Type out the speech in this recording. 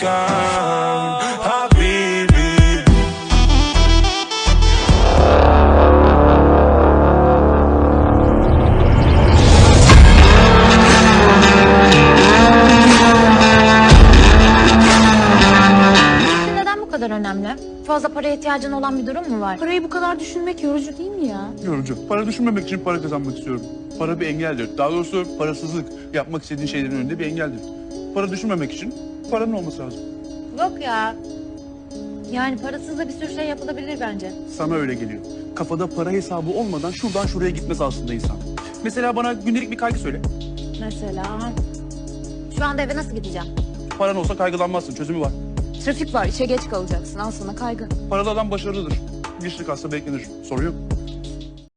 come Habibi Neden bu kadar önemli? Fazla paraya ihtiyacın olan bir durum mu var? Parayı bu kadar düşünmek yorucu değil mi ya? Yorucu. Para düşünmemek için para kazanmak istiyorum. Para bir engeldir. Daha doğrusu parasızlık yapmak istediğin şeylerin önünde bir engeldir. Para düşünmemek için paranın olması lazım. Yok ya. Yani parasız da bir sürü şey yapılabilir bence. Sana öyle geliyor. Kafada para hesabı olmadan şuradan şuraya gitmez aslında insan. Mesela bana gündelik bir kaygı söyle. Mesela şu anda eve nasıl gideceğim? Paran olsa kaygılanmazsın. Çözümü var. Trafik var, işe geç kalacaksın. Al sana kaygı. Paralı adam başarılıdır. Güçlü kalsa beklenir. Sorun yok.